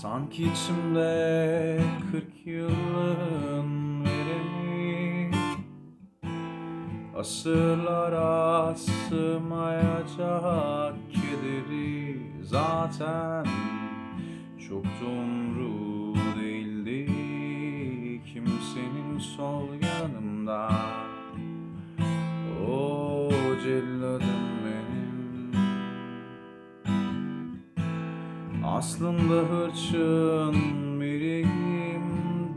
Sanki içimde kırk yılın veremi Asırlara sığmayacak kederi Zaten. Çok umru değildi Kimsenin sol yanımda. O celladım Aslında hırçın biriyim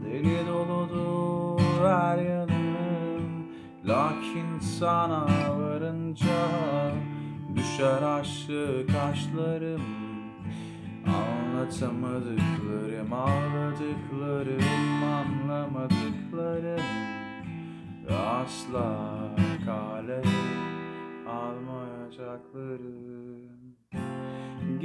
Deli doludur her yanım. Lakin sana varınca Düşer aşık kaşlarım Anlatamadıklarım, ağladıklarım, anlamadıklarım. Asla kale almayacaklarım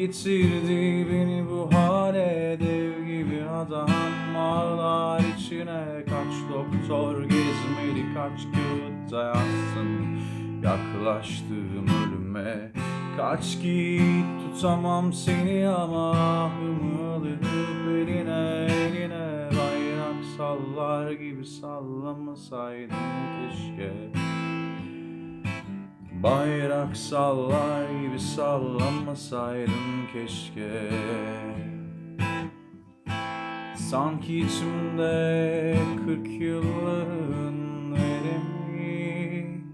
Getirdi beni bu hale dev gibi adam. Ağlar içine kaç doktor gezmeli kaç kağıt yazsın Yaklaştığım ölüme kaç git tutamam seni ama Ahımı alıp eline eline bayrak sallar gibi sallamasaydın keşke Bayrak sallar gibi sallamasaydım keşke. Sanki içimde kırk yılın veremi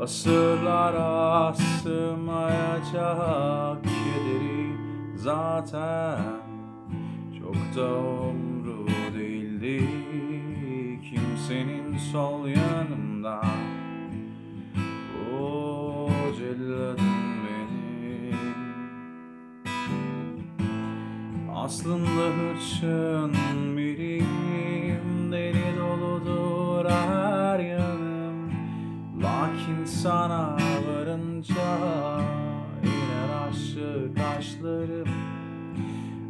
Asırlara sığmayacak kederi Zaten. Çok da umru değildi Kimsenin sol yanımda o celladım benim. Aslında hırçın biriyim Deli doludur her yanım. Lakin sana varınca iner aşık kaşlarım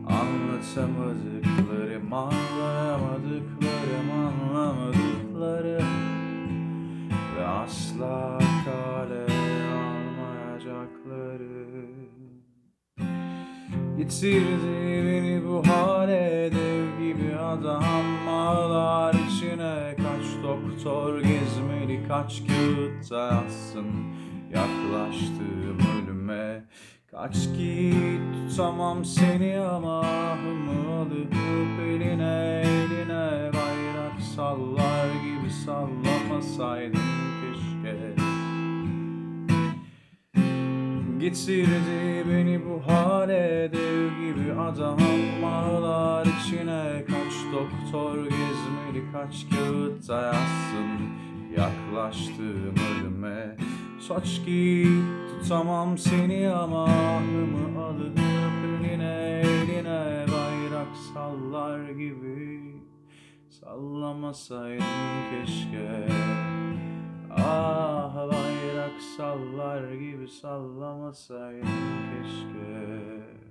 Anlatamadıklarım, anlayamadıklarım, Getirdi beni bu hale dev gibi adam. Ağlar içine kaç doktor gezmeli kaç kağıt yazsın. Yaklaştığım ölüme Kaç git tutamam seni ama ahımı alıp eline eline bayrak sallar gibi sallamasaydın keşke. Getirdi beni bu hale adam Ağlar içine kaç doktor gezmeli kaç kağıt da yazsın Yaklaştığım ölüme. Saç git tutamam seni ama ahımı alıp eline eline bayrak sallar gibi. Sallamasaydın keşke. Ah bayrak sallar gibi sallamasaydın keşke